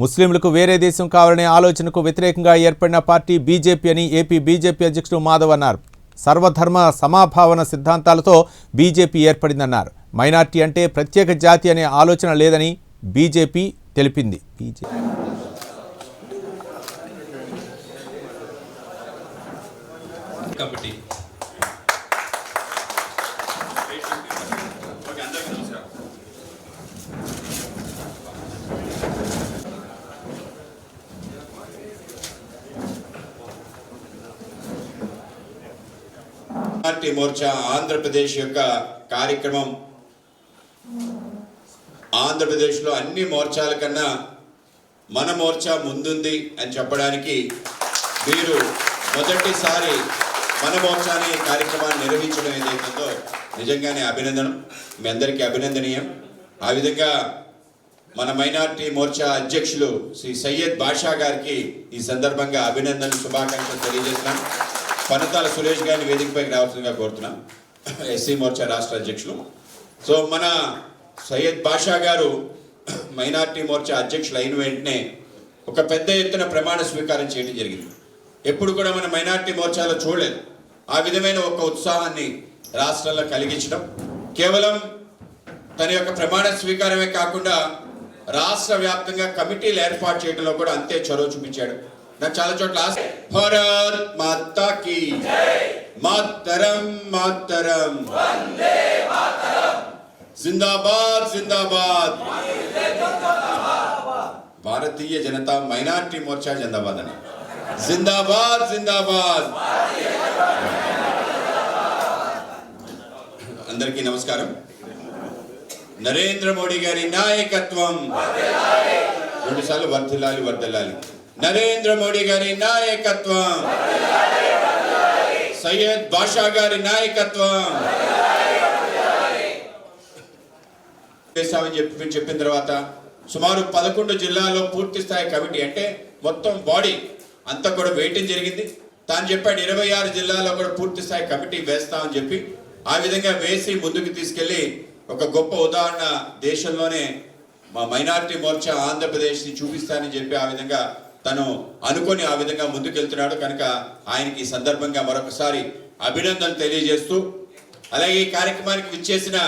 ముస్లింలకు వేరే దేశం కావాలనే ఆలోచనకు వ్యతిరేకంగా ఏర్పడిన పార్టీ బీజేపీ అని ఏపీ బీజేపీ అధ్యక్షుడు మాధవ్ అన్నారు. సర్వధర్మ సమాభావన సిద్ధాంతాలతో బీజేపీ ఏర్పడిందన్నారు. మైనార్టీ అంటే ప్రత్యేక జాతి అనే ఆలోచన లేదని బీజేపీ తెలిపింది. బీజేపీ పార్టీ మోర్చా ఆంధ్రప్రదేశ్ యొక్క కార్యక్రమం. ఆంధ్రప్రదేశ్లో అన్ని మోర్చాల కన్నా మన మోర్చా ముందుంది అని చెప్పడానికి మీరు మొదటిసారి మన మోర్చాని కార్యక్రమాన్ని నిర్వహించడం ఏదైతుందో నిజంగానే అభినందనం. మీ అందరికీ అభినందనీయం. ఆ విధంగా మన మైనార్టీ మోర్చా అధ్యక్షులు శ్రీ సయ్యద్ బాషా గారికి ఈ సందర్భంగా అభినందన శుభాకాంక్షలు తెలియజేస్తున్నాం పనతాల సురేష్ గారిని వేదికపైకి రావాల్సిందిగా కోరుతున్నాం. ఎస్సీ మోర్చా రాష్ట్ర అధ్యక్షులు. సో మన సయ్యద్ బాషా గారు మైనార్టీ మోర్చా అధ్యక్షులు అయిన వెంటనే ఒక పెద్ద ఎత్తున ప్రమాణ స్వీకారం చేయడం జరిగింది. ఎప్పుడు కూడా మన మైనార్టీ మోర్చాలో చూడలేదు. ఆ విధమైన ఒక ఉత్సాహాన్ని రాష్ట్రంలో కలిగించడం కేవలం తన యొక్క ప్రమాణ స్వీకారమే కాకుండా రాష్ట్ర వ్యాప్తంగా కమిటీలు ఏర్పాటు చేయడంలో కూడా అంతే చొరవ చూపించాడు. నాకు చాలా చోట్ల ఆశ. భారత్ మాతాకి మాతరం మాతరం. జిందాబాద్ జిందాబాద్. భారతీయ జనతా మైనార్టీ మోర్చా జిందాబాద్ అని. జిందాబాద్ జిందాబాద్. అందరికీ నమస్కారం. నరేంద్ర మోడీ గారి నాయకత్వం. రెండు సార్లు వర్ధిల్లాలి వర్ధిల్లాలి. నరేంద్ర మోడీ గారి నాయకత్వం. సయ్యద్ బాషా గారి నాయకత్వం. చేశామని చెప్పి చెప్పిన తర్వాత సుమారు పదకొండు జిల్లాల్లో పూర్తి స్థాయి కమిటీ అంటే మొత్తం బాడీ అంతా కూడా వేయటం జరిగింది. తాను చెప్పాడు ఇరవై ఆరు జిల్లాల్లో కూడా పూర్తి స్థాయి కమిటీ వేస్తామని చెప్పి ఆ విధంగా వేసి ముందుకు తీసుకెళ్ళి ఒక గొప్ప ఉదాహరణ దేశంలోనే మా మైనారిటీ మోర్చా ఆంధ్రప్రదేశ్ని చూపిస్తానని చెప్పి ఆ విధంగా తను అనుకొని ఆ విధంగా ముందుకెళ్తున్నాడు. కనుక ఆయనకి ఈ సందర్భంగా మరొకసారి అభినందనలు తెలియజేస్తూ అలాగే ఈ కార్యక్రమానికి విచ్చేసిన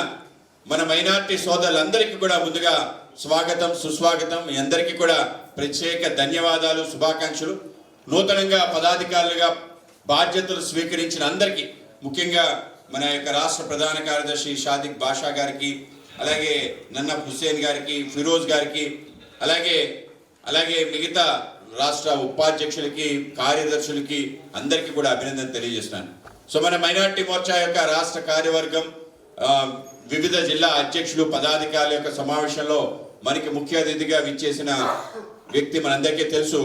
మన మైనార్టీ సోదరులందరికీ కూడా ముందుగా స్వాగతం సుస్వాగతం. మీ అందరికీ కూడా ప్రత్యేక ధన్యవాదాలు శుభాకాంక్షలు. నూతనంగా పదాధికారులుగా బాధ్యతలు స్వీకరించిన అందరికీ ముఖ్యంగా మన యొక్క రాష్ట్ర ప్రధాన కార్యదర్శి షాదిక్ బాషా గారికి అలాగే నన్న హుస్సేన్ గారికి ఫిరోజ్ గారికి అలాగే అలాగే మిగతా రాష్ట్ర ఉపాధ్యక్షులకి కార్యదర్శులకి అందరికీ కూడా అభినందన తెలియజేస్తున్నాను సో మన మైనార్టీ మోర్చా యొక్క రాష్ట్ర కార్యవర్గం వివిధ జిల్లా అధ్యక్షులు పదాధికారుల యొక్క సమావేశంలో మనకి ముఖ్య అతిథిగా విచ్చేసిన వ్యక్తి మనందరికీ తెలుసు.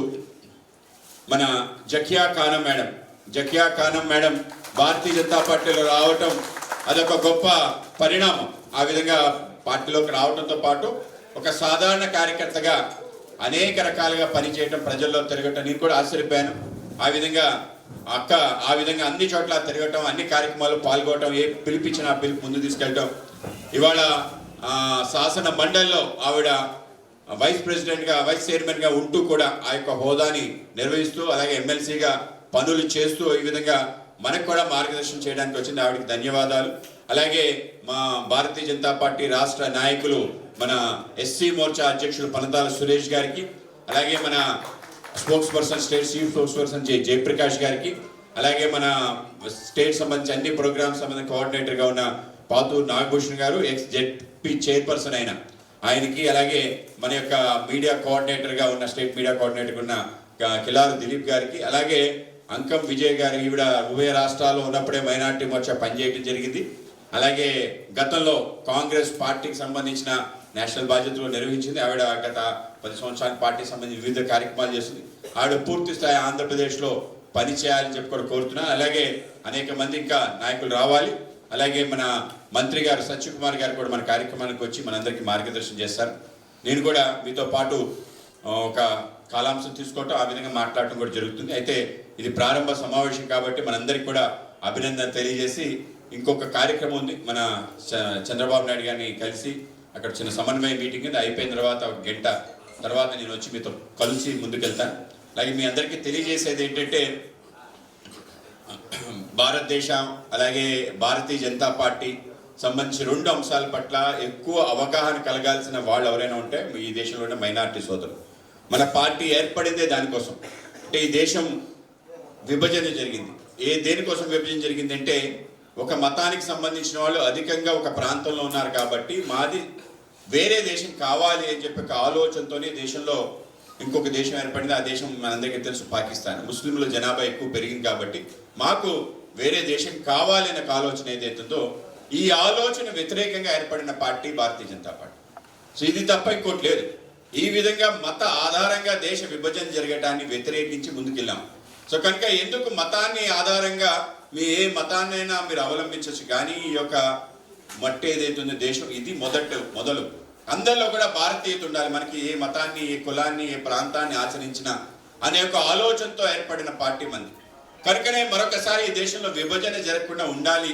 మన జకియా ఖానం మేడం. జకియా ఖానం మేడం భారతీయ జనతా పార్టీలో రావటం అదొక గొప్ప పరిణామం. ఆ విధంగా పార్టీలోకి రావడంతో పాటు ఒక సాధారణ కార్యకర్తగా అనేక రకాలుగా పనిచేయటం ప్రజల్లో తిరగటం. నేను కూడా ఆశ్చర్యపోయాను. ఆ విధంగా అక్క ఆ విధంగా అన్ని చోట్ల తిరగటం అన్ని కార్యక్రమాలు పాల్గొనడం ఏ పిలిపించిన ఆ పిలుపు ముందు తీసుకెళ్ళటం. ఇవాళ శాసన మండలిలో ఆవిడ వైస్ ప్రెసిడెంట్గా వైస్ చైర్మన్గా ఉంటూ కూడా ఆ యొక్క హోదాని నిర్వహిస్తూ అలాగే ఎమ్మెల్సీగా పనులు చేస్తూ ఈ విధంగా మనకు కూడా మార్గదర్శనం చేయడానికి వచ్చింది. ఆవిడకి ధన్యవాదాలు. అలాగే మా భారతీయ జనతా పార్టీ రాష్ట్ర నాయకులు మన ఎస్సీ మోర్చా అధ్యక్షులు పనతాల సురేష్ గారికి అలాగే మన spokesperson state chief spokesperson J Jayaprakash గారికి అలాగే మన స్టేట్ సంబంధించి అన్ని ప్రోగ్రామ్స్ సంబంధించిన కోఆర్డినేటర్గా ఉన్న పాతూర్ నాగభూషణ్ గారు ఎక్స్ జెడ్పీ చైర్పర్సన్ అయిన ఆయనకి అలాగే మన యొక్క మీడియా కోఆర్డినేటర్గా ఉన్న స్టేట్ మీడియా కోఆర్డినేటర్ ఉన్న కిలారు దిలీప్ గారికి అలాగే అంకం విజయ్ గారు ఈవిడ ఉభయ రాష్ట్రాల్లో ఉన్నప్పుడే మైనార్టీ మోర్చా పనిచేయడం జరిగింది. అలాగే గతంలో కాంగ్రెస్ పార్టీకి సంబంధించిన నేషనల్ బాధ్యతలు నిర్వహించింది. ఆవిడ గత పది సంవత్సరాల పార్టీ సంబంధించి వివిధ కార్యక్రమాలు చేస్తుంది. ఆవిడ పూర్తి స్థాయి ఆంధ్రప్రదేశ్లో పని చేయాలని చెప్పి కూడా కోరుతున్నాను. అలాగే అనేక మంది ఇంకా నాయకులు రావాలి. అలాగే మన మంత్రి గారు సత్యకుమార్ గారు కూడా మన కార్యక్రమానికి వచ్చి మనందరికీ మార్గదర్శనం చేస్తారు. నేను కూడా మీతో పాటు ఒక కాలాంశం తీసుకోవటం ఆ విధంగా మాట్లాడటం కూడా జరుగుతుంది. అయితే ఇది ప్రారంభ సమావేశం కాబట్టి మనందరికీ కూడా అభినందన తెలియజేసి ఇంకొక కార్యక్రమం ఉంది. మన చ- చంద్రబాబు నాయుడు గారిని కలిసి అక్కడ చిన్న సమన్వయ మీటింగ్ అది అయిపోయిన తర్వాత ఒక గంట తర్వాత నేను వచ్చి మీతో కలిసి ముందుకెళ్తాను అలాగే మీ అందరికీ తెలియజేసేది ఏంటంటే భారతదేశం అలాగే భారతీయ జనతా పార్టీ సంబంధించి రెండు అంశాల పట్ల ఎక్కువ అవగాహన కలగాల్సిన వాళ్ళు ఎవరైనా ఉంటే ఈ దేశంలో ఉన్న మైనార్టీ సోదరులు. మన పార్టీ ఏర్పడిందే దానికోసం. అంటే ఈ దేశం విభజన జరిగింది. ఏ దేనికోసం విభజన జరిగిందంటే ఒక మతానికి సంబంధించిన వాళ్ళు అధికంగా ఒక ప్రాంతంలో ఉన్నారు కాబట్టి మాది వేరే దేశం కావాలి అని చెప్పి ఒక ఆలోచనతోనే దేశంలో ఇంకొక దేశం ఏర్పడింది. ఆ దేశం మనందరికీ తెలుసు పాకిస్తాన్. ముస్లింల జనాభా ఎక్కువ పెరిగింది కాబట్టి మాకు వేరే దేశం కావాలి అనే ఆలోచన ఏదైతుందో ఈ ఆలోచన వ్యతిరేకంగా ఏర్పడిన party Bharatiya Janata party. So ఇది తప్ప ఇంకోటి లేదు. ఈ విధంగా మత ఆధారంగా దేశ విభజన జరగటాన్ని వ్యతిరేకించి ముందుకెళ్ళాం. సో కనుక ఎందుకు మతాన్ని ఆధారంగా మీ ఏ మతాన్నైనా మీరు అవలంబించవచ్చు? కానీ ఈ యొక్క మట్టి ఏదైతే ఉందో దేశం ఇది మొదట మొదలు. అందరిలో కూడా భారతీయత ఉండాలి. మనకి ఏ మతాన్ని ఏ కులాన్ని ఏ ప్రాంతాన్ని ఆచరించిన అనే ఒక ఆలోచనతో ఏర్పడిన పార్టీ మంది కనుకనే మరొకసారి ఈ దేశంలో విభజన జరగకుండా ఉండాలి.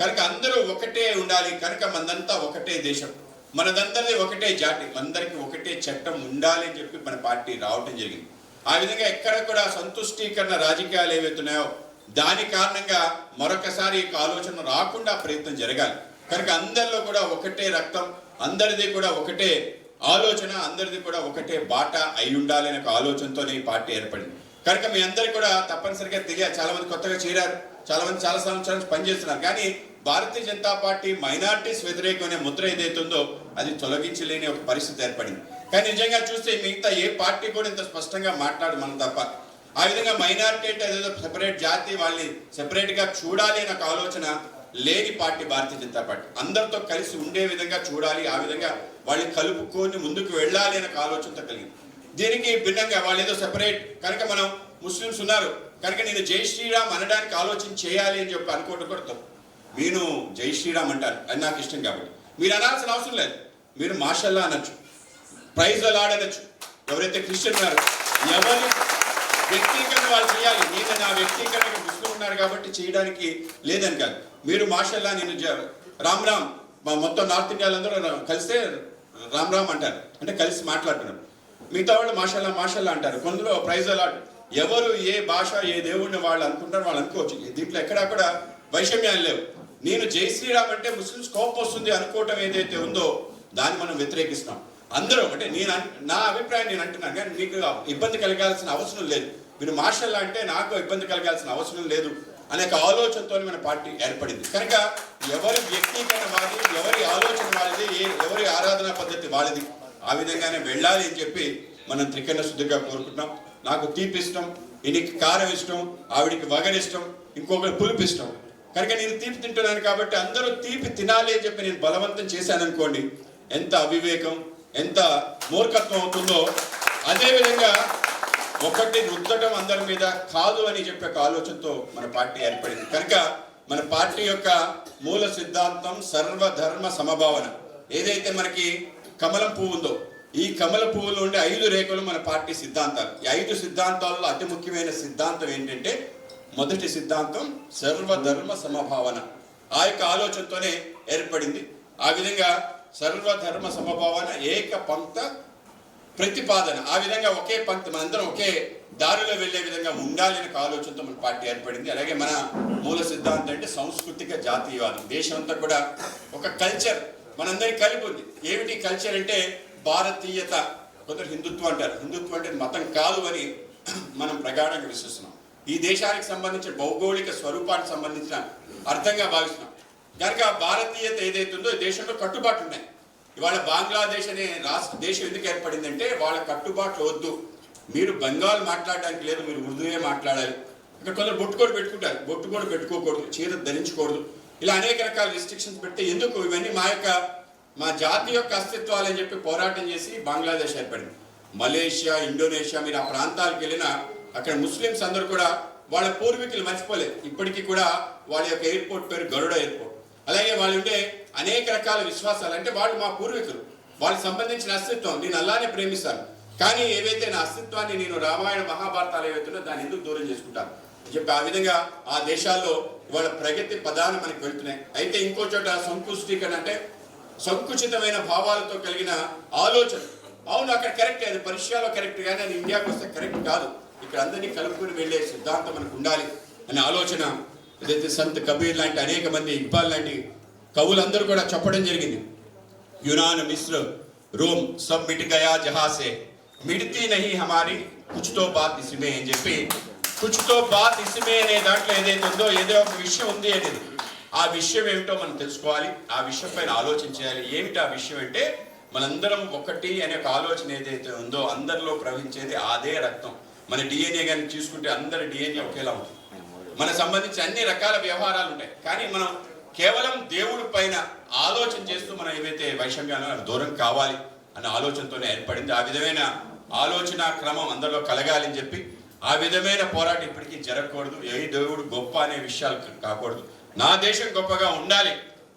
కనుక అందరూ ఒకటే ఉండాలి. కనుక మనదంతా ఒకటే దేశం. మనదందరిది ఒకటే జాతి. అందరికీ ఒకటే చట్టం ఉండాలి అని చెప్పి మన పార్టీ రావటం జరిగింది. ఆ విధంగా ఎక్కడ కూడా సంతుష్టీకరణ రాజకీయాలు ఏవైతున్నాయో దాని కారణంగా మరొకసారి ఈ ఆలోచన రాకుండా ప్రయత్నం జరగాలి. కనుక అందరిలో కూడా ఒకటే రక్తం అందరిది కూడా ఒకటే ఆలోచన అందరిది కూడా ఒకటే బాట అయి ఉండాలి అనే ఒక ఆలోచనతోనే ఈ పార్టీ ఏర్పడింది. కనుక మీ అందరికి కూడా తప్పనిసరిగా తెలియాలి. చాలా మంది కొత్తగా చేరారు చాలా మంది చాలా సంవత్సరాలు పనిచేస్తున్నారు. కానీ భారతీయ జనతా పార్టీ మైనార్టీస్ వ్యతిరేకమైన ముద్ర ఏదైతుందో అది తొలగించలేని ఒక పరిస్థితి ఏర్పడింది. కానీ నిజంగా చూస్తే మిగతా ఏ పార్టీ కూడా ఇంత స్పష్టంగా మాట్లాడు మనం తప్ప. ఆ విధంగా మైనారిటీ అంటే ఏదో సెపరేట్ జాతి వాళ్ళని సెపరేట్గా చూడాలి అనే ఒక ఆలోచన లేని పార్టీ భారతీయ జనతా పార్టీ. అందరితో కలిసి ఉండే విధంగా చూడాలి ఆ విధంగా వాళ్ళని కలుపుకొని ముందుకు వెళ్ళాలి అనే ఆలోచనతో కలిగింది. దీనికి భిన్నంగా వాళ్ళు ఏదో సెపరేట్ కనుక మనం ముస్లిమ్స్ ఉన్నారు కనుక నేను జై శ్రీరామ్ అనడానికి ఆలోచన చేయాలి అని చెప్పి అనుకోవడం కూడా తప్పు. నేను జై శ్రీరామ్ అంటాను అది నాకు ఇష్టం కాబట్టి. మీరు అనాల్సిన అవసరం లేదు. మీరు మాషల్లా అనొచ్చు ప్రైజ్ అనొచ్చు. ఎవరైతే క్రిస్టియన్ ఉన్నారో ఎవరు వ్యక్తీకరణ వాళ్ళు చేయాలి. నేను నా వ్యక్తీకరణ ముస్లిం ఉన్నారు కాబట్టి చేయడానికి లేదని కాదు. మీరు మాషల్లా నేను రామ్ రామ్ మా మొత్తం నార్త్ ఇండియాలందరూ కలిస్తే రామ్ రామ్ అంటారు. అంటే కలిసి మాట్లాడుతున్నారు మిగతా వాళ్ళు మాషల్లా మాషల్లా అంటారు. కొందరు ప్రైజ్ అలాట్. ఎవరు ఏ భాష ఏ దేవుడిని వాళ్ళు అనుకుంటారు వాళ్ళు అనుకోవచ్చు. దీంట్లో ఎక్కడా కూడా వైషమ్యాలు లేవు. నేను జై శ్రీరామ్ అంటే ముస్లిమ్స్ కోపం వస్తుంది అనుకోవటం ఏదైతే ఉందో దాన్ని మనం వ్యతిరేకిస్తున్నాం. అందరూ అంటే నేను నా అభిప్రాయం నేను అంటున్నాను కానీ మీకు ఇబ్బంది కలగాల్సిన అవసరం లేదు. మీరు మార్షల్ అంటే నాకు ఇబ్బంది కలగాల్సిన అవసరం లేదు. అనే ఆలోచనతో మన పార్టీ ఏర్పడింది. కనుక ఎవరి వ్యక్తీకరణ వాళ్ళది ఎవరి ఆలోచన వాళ్ళది ఎవరి ఆరాధనా పద్ధతి వాళ్ళది ఆ విధంగానే వెళ్ళాలి అని చెప్పి మనం త్రికరణ శుద్ధిగా కోరుకుంటున్నాం. నాకు తీపి ఇష్టం ఈయనకి కారం ఇష్టం ఆవిడికి వగరిష్టం ఇంకొకరు పులుపు ఇష్టం. కనుక నేను తీపి తింటున్నాను కాబట్టి అందరూ తీపి తినాలి అని చెప్పి నేను బలవంతం చేశాను అనుకోండి ఎంత అవివేకం ఎంత మూర్ఖత్వం అవుతుందో అదే విధంగా ఒకటి రుద్దటం అందరి మీద కాదు అని చెప్పే ఒక ఆలోచనతో మన పార్టీ ఏర్పడింది. కనుక మన పార్టీ యొక్క మూల సిద్ధాంతం సర్వధర్మ సమభావన. ఏదైతే మనకి కమలం పువ్వు ఉందో ఈ కమల పువ్వులో ఉండే ఐదు రేఖలు మన పార్టీ సిద్ధాంతాలు. ఈ ఐదు సిద్ధాంతాల్లో అతి ముఖ్యమైన సిద్ధాంతం ఏంటంటే మొదటి సిద్ధాంతం సర్వధర్మ సమభావన. ఆ యొక్క ఆలోచనతోనే ఏర్పడింది. ఆ విధంగా సర్వధర్మ సమభావన ఏక పంక్త ప్రతిపాదన. ఆ విధంగా ఒకే పంక్తి మనందరం ఒకే దారిలో వెళ్ళే విధంగా ఉండాలి అనే ఆలోచనతో మన పార్టీ ఏర్పడింది. అలాగే మన మూల సిద్ధాంతం అంటే సాంస్కృతిక జాతీయవాదం. దేశం అంతా కూడా ఒక కల్చర్ మనందరికి కలిపి ఉంది. ఏమిటి కల్చర్ అంటే భారతీయత? కొందరు హిందుత్వం అంటారు. హిందుత్వం అంటే మతం కాదు అని మనం ప్రగాఢంగా విశ్వసిస్తున్నాం. ఈ దేశానికి సంబంధించిన భౌగోళిక స్వరూపానికి సంబంధించిన అర్థంగా భావిస్తున్నాం. కనుక భారతీయత ఏదైతుందో ఈ దేశంలో కట్టుబాట్లు ఉన్నాయి ఇవాళ బంగ్లాదేశ్ అనే రాష్ట్ర దేశం ఎందుకు ఏర్పడిందంటే వాళ్ళ కట్టుబాట్లు వద్దు. మీరు బెంగాల్ మాట్లాడడానికి లేదు మీరు ఉర్దూయే మాట్లాడాలి. ఇక్కడ కొందరు బొట్టు కూడా పెట్టుకుంటారు. బొట్టు కూడా పెట్టుకోకూడదు చీర ధరించకూడదు. ఇలా అనేక రకాల రిస్ట్రిక్షన్స్ పెడితే ఎందుకు ఇవన్నీ మా యొక్క మా జాతి యొక్క అస్తిత్వాలు అని చెప్పి పోరాటం చేసి బంగ్లాదేశ్ ఏర్పడింది. మలేషియా ఇండోనేషియా మీరు ఆ ప్రాంతాలకు వెళ్ళినా అక్కడ ముస్లిమ్స్ అందరూ కూడా వాళ్ళ పూర్వీకులు మర్చిపోలేదు. ఇప్పటికీ కూడా వాళ్ళ యొక్క ఎయిర్పోర్ట్ పేరు గరుడ ఎయిర్పోర్ట్. అలాగే వాళ్ళు ఉండే అనేక రకాల విశ్వాసాలు. అంటే వాళ్ళు మా పూర్వీకులు. వాళ్ళకి సంబంధించిన అస్తిత్వం. నేను అలానే ప్రేమిస్తాను. కానీ ఏవైతే నా అస్తిత్వాన్ని నేను రామాయణ మహాభారతాలు ఏవైతున్నా దాన్ని ఎందుకు దూరం చేసుకుంటాను? చెప్పి ఆ విధంగా ఆ దేశాల్లో ఇవాళ ప్రగతి పదాలు మనకి వెళ్తున్నాయి. అయితే ఇంకో చోట సంకుష్టీకరణ అంటే సంకుచితమైన భావాలతో కలిగిన ఆలోచన. అవును అక్కడ కరెక్ట్. అది పర్షియాలో కరెక్ట్. కానీ అది ఇండియాకి వస్తే కరెక్ట్ కాదు. ఇక్కడ అందరినీ కలుపుకొని వెళ్ళే సిద్ధాంతం మనకు ఉండాలి అనే ఆలోచన ఏదైతే సంత్ కబీర్ లాంటి అనేక మంది ఇక్బాల్ లాంటి కవులందరూ కూడా చెప్పడం జరిగింది. యునాన్ మిశ్ర రోమ్ సబ్ మిట్ గయా జహాసే మిడితే నహి హమారి కుచ్తో బాత్ ఇసుమే అని చెప్పి కుచ్తో బాత్ ఇసుమే అనే దాంట్లో ఏదైతే ఉందో ఏదో ఒక విషయం ఉంది అనేది. ఆ విషయం ఏమిటో మనం తెలుసుకోవాలి. ఆ విషయం పైన ఆలోచన చేయాలి. ఏమిటి ఆ విషయం అంటే మనందరం ఒకటి అనే ఒక ఆలోచన ఏదైతే ఉందో అందరిలో ప్రవహించేది అదే రక్తం. మన డిఎన్ఏ కానీ తీసుకుంటే అందరి డిఎన్ఏ ఒకేలా ఉంటుంది. మన సంబంధించి అన్ని రకాల వ్యవహారాలు ఉంటాయి. కానీ మనం కేవలం దేవుడి పైన ఆలోచన చేస్తూ మనం ఏవైతే వైషమ్యాలు దూరం కావాలి అన్న ఆలోచనతోనే ఏర్పడింది ఆ విధమైన ఆలోచన క్రమం అందరిలో కలగాలని చెప్పి ఆ విధమైన పోరాటం ఇప్పటికీ జరగకూడదు. ఏ దేవుడు గొప్ప అనే విషయాలు కాకూడదు. నా దేశం గొప్పగా ఉండాలి.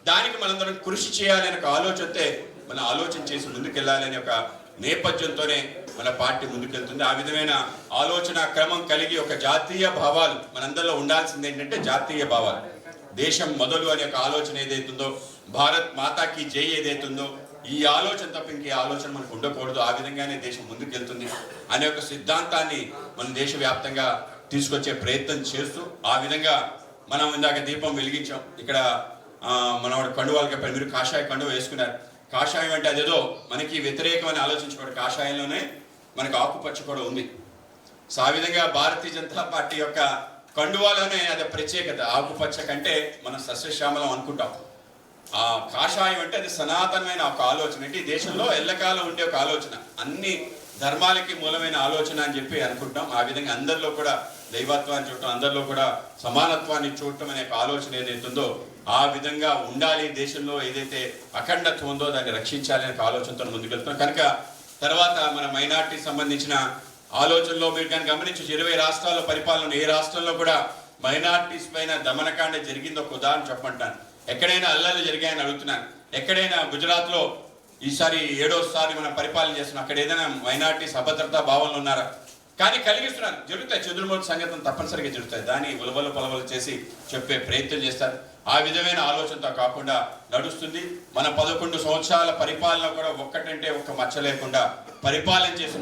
దానికి మనందరం కృషి చేయాలి అనే ఒక ఆలోచనతే మన ఆలోచన చేసి ముందుకెళ్ళాలి అనే ఒక నేపథ్యంతోనే మన పార్టీ ముందుకెళ్తుంది. ఆ విధమైన ఆలోచన క్రమం కలిగి ఒక జాతీయ భావాలు మనందరిలో ఉండాల్సింది ఏంటంటే జాతీయ భావాలు. దేశం మొదలు అనే ఒక ఆలోచన ఏదైతుందో భారత్ మాతాకి జై ఏదైతుందో ఈ ఆలోచన తప్ప ఇంకే ఆలోచన మనకు ఉండకూడదు. ఆ విధంగానే దేశం ముందుకెళ్తుంది అనే ఒక సిద్ధాంతాన్ని మనం దేశవ్యాప్తంగా తీసుకొచ్చే ప్రయత్నం చేస్తూ ఆ విధంగా మనం ఇందాక దీపం వెలిగించాం. ఇక్కడ మన మనవాడు కండువాలు చెప్పారు మీరు కాషాయ కండువ వేసుకున్నారు. కాషాయం అంటే అదేదో మనకి వ్యతిరేకమని ఆలోచించుకోవడం. కాషాయంలోనే మనకు ఆకుపచ్చ కూడా ఉంది. సో ఆ విధంగా భారతీయ జనతా పార్టీ యొక్క కండువాలోనే అది ప్రత్యేకత ఆకుపచ్చ కంటే మనం సస్యశ్యామలం అనుకుంటాం. ఆ కాషాయం అంటే అది సనాతనమైన ఒక ఆలోచన. అంటే ఈ దేశంలో ఎల్లకాలం ఉండే ఒక ఆలోచన. అన్ని ధర్మాలకి మూలమైన ఆలోచన అని చెప్పి అనుకుంటాం. ఆ విధంగా అందరిలో కూడా దైవత్వాన్ని చూడటం అందరిలో కూడా సమానత్వాన్ని చూడటం అనే ఒక ఆలోచన ఏదైతే ఉందో ఆ విధంగా ఉండాలి దేశంలో ఏదైతే అఖండత్వం ఉందో దాన్ని రక్షించాలి అనే ఒక ఆలోచనతో ముందుకెళ్తున్నాం. కనుక తర్వాత మన మైనార్టీ సంబంధించిన ఆలోచనలో మీరు కానీ గమనించి ఇరవై రాష్ట్రాల పరిపాలన ఏ రాష్ట్రంలో కూడా మైనార్టీస్ పైన దమనకాండ జరిగిందో ఒక ఉదాహరణ చెప్పమంటాను. ఎక్కడైనా అల్లర్లు జరిగాయని అడుగుతున్నాను. ఎక్కడైనా గుజరాత్లో ఈసారి ఏడోసారి మనం పరిపాలన చేస్తున్నాం. అక్కడ ఏదైనా మైనార్టీస్ అభద్రతా భావనలు ఉన్నారా? కానీ కలిగిస్తున్నారు జరుగుతాయి. చంద్రమూర్తి సంగతం తప్పనిసరిగా జరుగుతాయి. దాన్ని ఉలవలు పొలవలు చేసి చెప్పే ప్రయత్నం చేస్తారు. ఆ విధమైన ఆలోచనతో కాకుండా నడుస్తుంది. మన పదకొండు సంవత్సరాల పరిపాలన కూడా ఒక్కటంటే ఒక్క మచ్చ లేకుండా పరిపాలన చేసిన